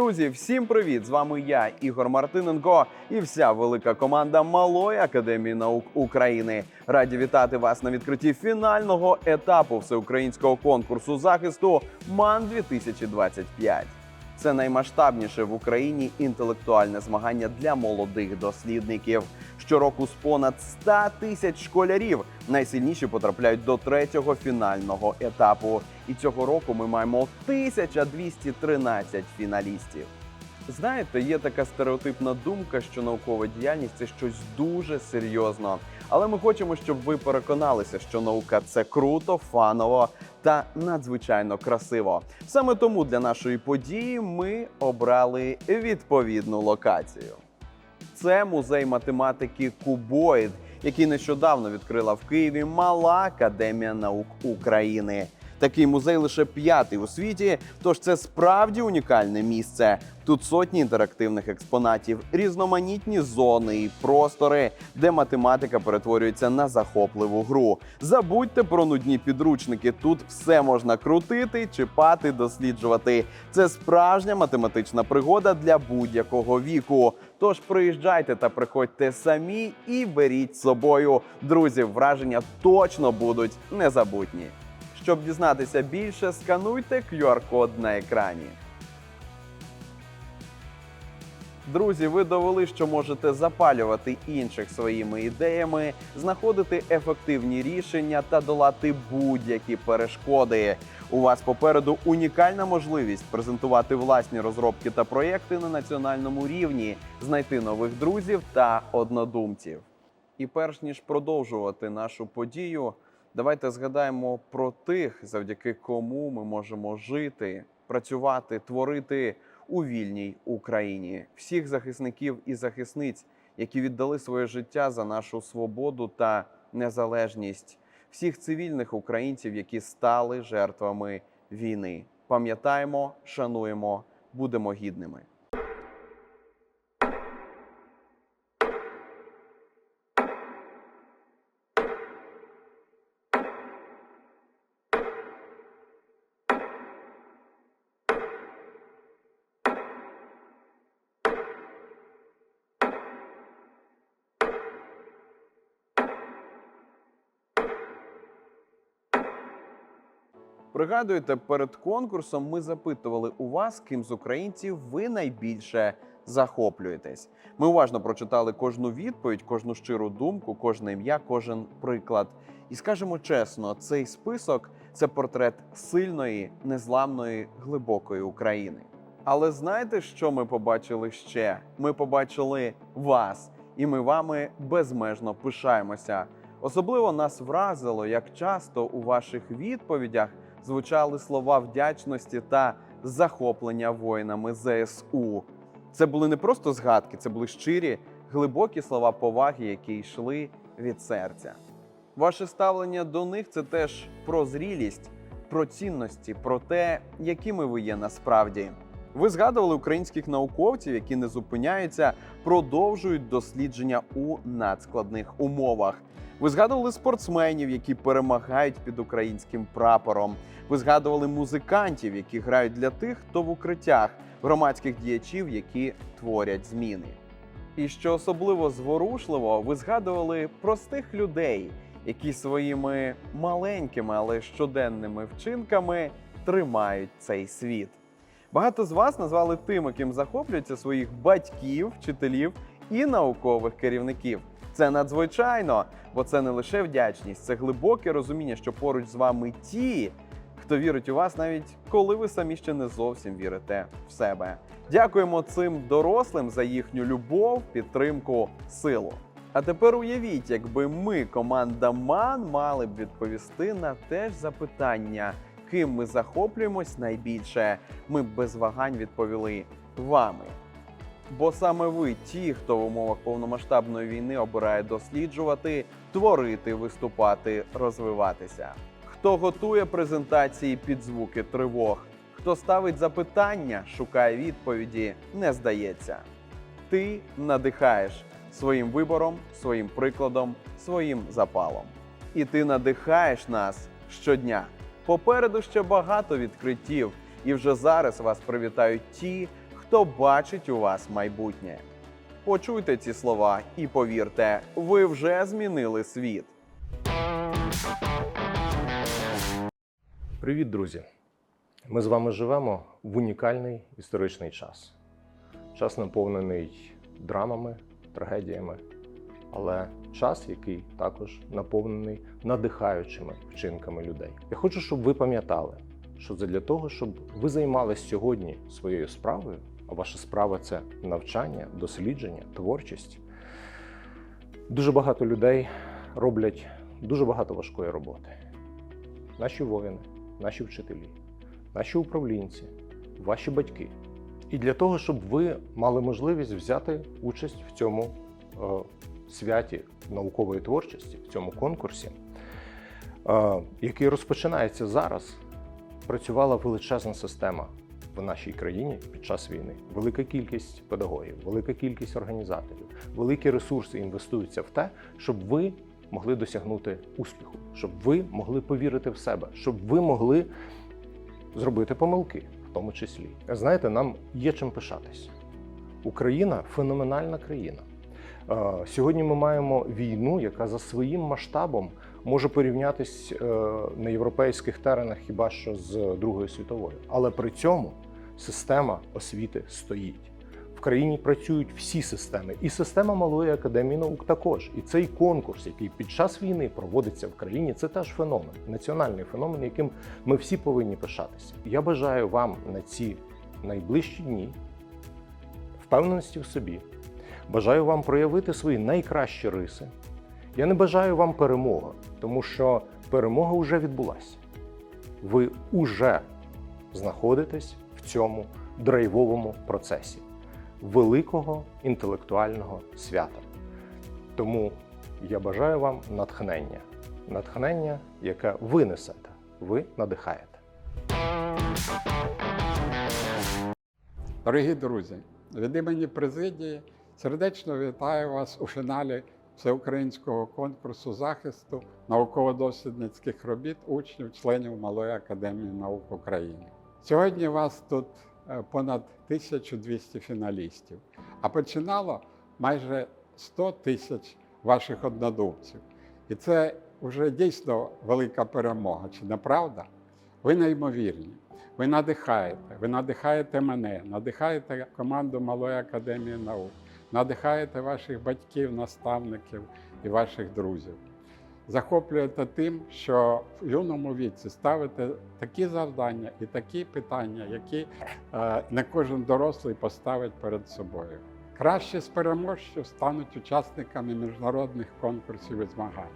Друзі, всім привіт! З вами я, Ігор Мартиненко, і вся велика команда Малої академії наук України. Раді вітати вас на відкритті фінального етапу всеукраїнського конкурсу захисту МАН 2025. Це наймасштабніше в Україні інтелектуальне змагання для молодих дослідників. Щороку з понад 100 тисяч школярів найсильніші потрапляють до третього фінального етапу. І цього року ми маємо 1213 фіналістів. Знаєте, є така стереотипна думка, що наукова діяльність це щось дуже серйозно. Але ми хочемо, щоб ви переконалися, що наука це круто, фаново та надзвичайно красиво. Саме тому для нашої події ми обрали відповідну локацію. Це музей математики Кубоїд, який нещодавно відкрила в Києві Мала Академія наук України. Такий музей лише п'ятий у світі, тож це справді унікальне місце. Тут сотні інтерактивних експонатів, різноманітні зони і простори, де математика перетворюється на захопливу гру. Забудьте про нудні підручники. Тут все можна крутити, чіпати, досліджувати. Це справжня математична пригода для будь-якого віку. Тож приїжджайте та приходьте самі і беріть з собою. Друзі, враження точно будуть незабутні. Щоб дізнатися більше, скануйте QR-код на екрані. Друзі, ви довели, що можете запалювати інших своїми ідеями, знаходити ефективні рішення та долати будь-які перешкоди. У вас попереду унікальна можливість презентувати власні розробки та проєкти на національному рівні, знайти нових друзів та однодумців. І перш ніж продовжувати нашу подію, давайте згадаємо про тих, завдяки кому ми можемо жити, працювати, творити у вільній Україні, всіх захисників і захисниць, які віддали своє життя за нашу свободу та незалежність, всіх цивільних українців, які стали жертвами війни. Пам'ятаємо, шануємо, будемо гідними. Пригадуєте, перед конкурсом ми запитували у вас, ким з українців ви найбільше захоплюєтесь. Ми уважно прочитали кожну відповідь, кожну щиру думку, кожне ім'я, кожен приклад. І скажемо чесно, цей список це портрет сильної, незламної, глибокої України. Але знаєте, що ми побачили ще? Ми побачили вас, і ми вами безмежно пишаємося. Особливо нас вразило, як часто у ваших відповідях звучали слова вдячності та захоплення воїнами ЗСУ. Це були не просто згадки, це були щирі, глибокі слова поваги, які йшли від серця. Ваше ставлення до них це теж про зрілість, про цінності, про те, якими ви є насправді. Ви згадували українських науковців, які не зупиняються, продовжують дослідження у надскладних умовах. Ви згадували спортсменів, які перемагають під українським прапором. Ви згадували музикантів, які грають для тих, хто в укриттях, громадських діячів, які творять зміни. І що особливо зворушливо, ви згадували простих людей, які своїми маленькими, але щоденними вчинками тримають цей світ. Багато з вас назвали тими, ким захоплюються своїх батьків, вчителів і наукових керівників. Це надзвичайно, бо це не лише вдячність, це глибоке розуміння, що поруч з вами ті, хто вірить у вас, навіть коли ви самі ще не зовсім вірите в себе. Дякуємо цим дорослим за їхню любов, підтримку, силу. А тепер уявіть, якби ми, команда МАН, мали б відповісти на те ж запитання, ким ми захоплюємось найбільше. Ми б без вагань відповіли вами. Бо саме ви ті, хто в умовах повномасштабної війни обирає досліджувати, творити, виступати, розвиватися. Хто готує презентації під звуки тривог, хто ставить запитання, шукає відповіді, не здається. Ти надихаєш своїм вибором, своїм прикладом, своїм запалом. І ти надихаєш нас щодня. Попереду ще багато відкриттів, і вже зараз вас привітають ті, хто бачить у вас майбутнє. Почуйте ці слова і повірте, ви вже змінили світ. Привіт, друзі! Ми з вами живемо в унікальний історичний час. Час наповнений драмами, трагедіями, але час, який також наповнений надихаючими вчинками людей. Я хочу, щоб ви пам'ятали, що це для того, щоб ви займалися сьогодні своєю справою, ваша справа це навчання, дослідження, творчість. Дуже багато людей роблять дуже багато важкої роботи. Наші воїни, наші вчителі, наші управлінці, ваші батьки. І для того, щоб ви мали можливість взяти участь в цьому е, святі наукової творчості, в цьому конкурсі, е, який розпочинається зараз, працювала величезна система в нашій країні під час війни. Велика кількість педагогів, велика кількість організаторів, великі ресурси інвестуються в те, щоб ви могли досягнути успіху, щоб ви могли повірити в себе, щоб ви могли зробити помилки, в тому числі. Знаєте, нам є чим пишатись. Україна феноменальна країна. Е, Сьогодні ми маємо війну, яка за своїм масштабом може порівнятись е, на європейських теренах хіба що з Другою світовою. Але при цьому система освіти стоїть. В країні працюють всі системи, і система малої академії наук також. І цей конкурс, який під час війни проводиться в країні, це теж феномен, національний феномен, яким ми всі повинні пишатися. Я бажаю вам на ці найближчі дні впевненості в собі. Бажаю вам проявити свої найкращі риси. Я не бажаю вам перемоги, тому що перемога вже відбулася. Ви уже знаходитесь в цьому драйвовому процесі великого інтелектуального свята. Тому я бажаю вам натхнення, натхнення, яке ви несете, ви надихаєте. Дорогі друзі, від імені президії сердечно вітаю вас у фіналі всеукраїнського конкурсу захисту науково-дослідницьких робіт учнів, членів Малої академії наук України. Сьогодні вас тут е, понад 1200 фіналістів, а починало майже 100 тисяч ваших однодумців. І це вже дійсно велика перемога, чи не правда? Ви неймовірні. Ви надихаєте, ви надихаєте мене, надихаєте команду Малої академії наук, надихаєте ваших батьків, наставників і ваших друзів. Захоплюєте тим, що в юному віці ставите такі завдання і такі питання, які е, не кожен дорослий поставить перед собою. Кращі з переможців стануть учасниками міжнародних конкурсів і змагань.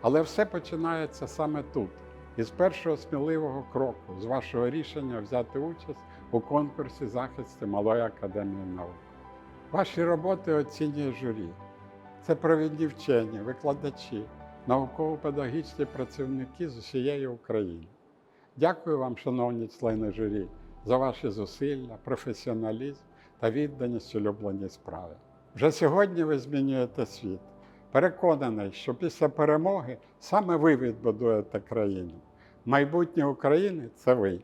Але все починається саме тут, із першого сміливого кроку, з вашого рішення взяти участь у конкурсі захисту Малої академії наук. Ваші роботи оцінює журі. Це провідні вчені, викладачі, науково-педагогічні працівники з усієї України. Дякую вам, шановні члени журі, за ваші зусилля, професіоналізм та відданість улюбленій справі. Вже сьогодні ви змінюєте світ. Переконаний, що після перемоги саме ви відбудуєте країну. Майбутнє України це ви.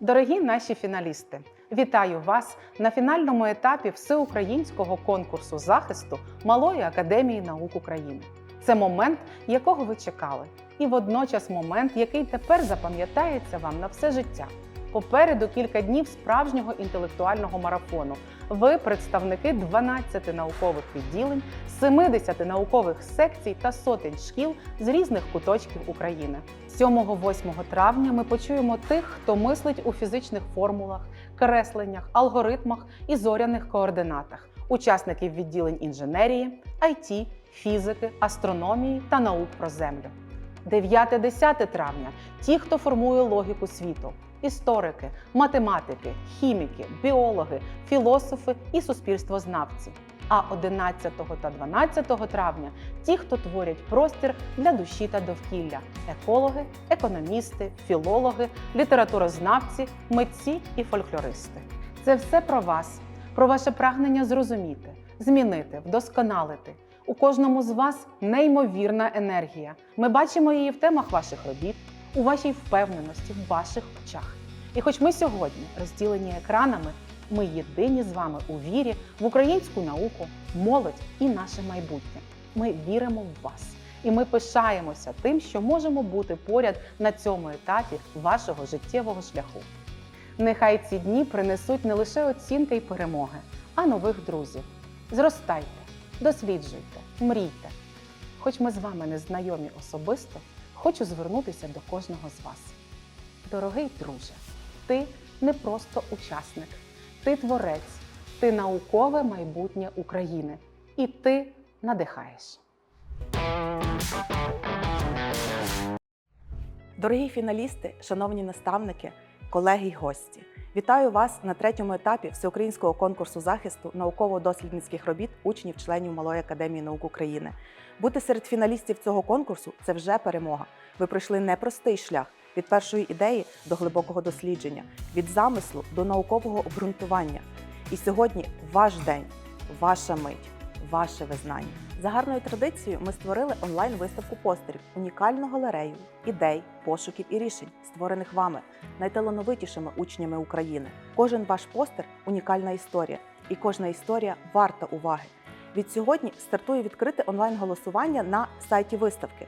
Дорогі наші фіналісти, вітаю вас на фінальному етапі всеукраїнського конкурсу захисту Малої академії наук України. Це момент, якого ви чекали, і водночас момент, який тепер запам'ятається вам на все життя. Попереду кілька днів справжнього інтелектуального марафону. Ви представники 12 наукових відділень, 70 наукових секцій та сотень шкіл з різних куточків України. 7-8 травня ми почуємо тих, хто мислить у фізичних формулах, кресленнях, алгоритмах і зоряних координатах, учасників відділень інженерії, IT, фізики, астрономії та наук про землю. 9-10 травня ті, хто формує логіку світу, історики, математики, хіміки, біологи, філософи і суспільствознавці. А 11 та 12 травня ті, хто творять простір для душі та довкілля екологи, економісти, філологи, літературознавці, митці і фольклористи. Це все про вас, про ваше прагнення зрозуміти, змінити, вдосконалити. У кожному з вас неймовірна енергія. Ми бачимо її в темах ваших робіт, у вашій впевненості, в ваших очах. І хоч ми сьогодні розділені екранами, ми єдині з вами у вірі в українську науку, молодь і наше майбутнє. Ми віримо в вас. І ми пишаємося тим, що можемо бути поряд на цьому етапі вашого життєвого шляху. Нехай ці дні принесуть не лише оцінки й перемоги, а нових друзів. Зростайте, досліджуйте, мрійте. Хоч ми з вами не знайомі особисто, хочу звернутися до кожного з вас. Дорогий друже, ти не просто учасник, ти творець, ти наукове майбутнє України, і ти надихаєш. Дорогі фіналісти, шановні наставники, колеги й гості, вітаю вас на третьому етапі всеукраїнського конкурсу захисту науково-дослідницьких робіт учнів-членів Малої академії наук України. Бути серед фіналістів цього конкурсу це вже перемога. Ви пройшли непростий шлях від першої ідеї до глибокого дослідження, від замислу до наукового обґрунтування. І сьогодні ваш день, ваша мить, ваше визнання. За гарною традицією ми створили онлайн-виставку постерів, унікальну галерею ідей, пошуків і рішень, створених вами, найталановитішими учнями України. Кожен ваш постер унікальна історія, і кожна історія варта уваги. Від сьогодні стартує відкрите онлайн-голосування на сайті виставки.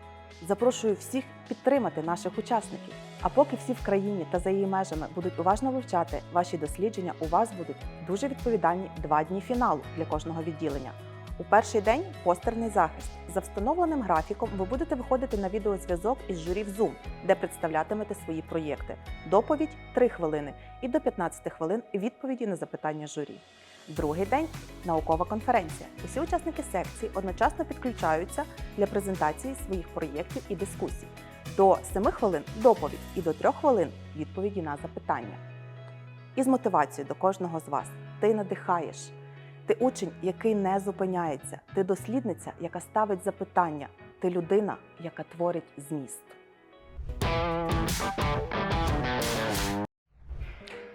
Запрошую всіх підтримати наших учасників. А поки всі в країні та за її межами будуть уважно вивчати ваші дослідження, у вас будуть дуже відповідальні два дні фіналу для кожного відділення. У перший день постерний захист. За встановленим графіком ви будете виходити на відеозв'язок із журі в Zoom, де представлятимете свої проєкти. Доповідь 3 хвилини і до 15 хвилин відповіді на запитання журі. Другий день наукова конференція. Усі учасники секції одночасно підключаються для презентації своїх проєктів і дискусій. До 7 хвилин доповідь і до 3 хвилин відповіді на запитання. І з мотивацією до кожного з вас ти надихаєш. Ти учень, який не зупиняється. Ти дослідниця, яка ставить запитання. Ти людина, яка творить зміст.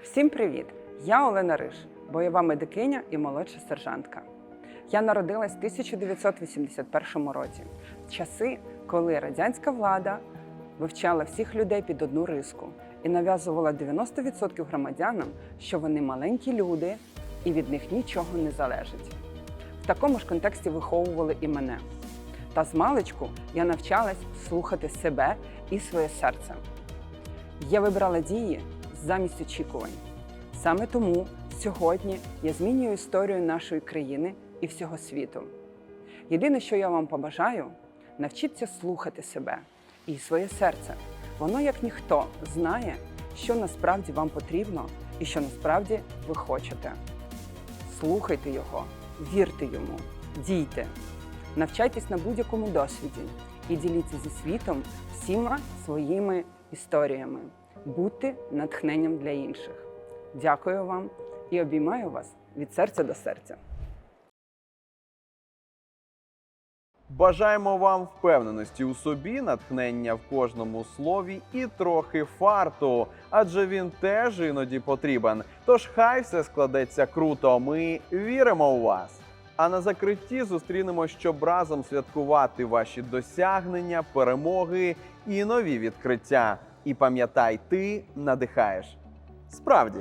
Всім привіт! Я Олена Риш, бойова медикиня і молодша сержантка. Я народилась в 1981 році, в часи, коли радянська влада вивчала всіх людей під одну риску і нав'язувала 90% громадянам, що вони маленькі люди і від них нічого не залежить. В такому ж контексті виховували і мене. Та з маличку я навчалась слухати себе і своє серце. Я вибрала дії замість очікувань. Саме тому сьогодні я змінюю історію нашої країни і всього світу. Єдине, що я вам побажаю, навчіться слухати себе і своє серце. Воно, як ніхто, знає, що насправді вам потрібно і що насправді ви хочете. Слухайте його, вірте йому, дійте, навчайтесь на будь-якому досвіді і діліться зі світом всіма своїми історіями. Будьте натхненням для інших. Дякую вам і обіймаю вас від серця до серця. Бажаємо вам впевненості у собі, натхнення в кожному слові і трохи фарту, адже він теж іноді потрібен. Тож хай все складеться круто. Ми віримо у вас. А на закритті зустрінемо, щоб разом святкувати ваші досягнення, перемоги і нові відкриття. І пам'ятай, ти надихаєш. Справді.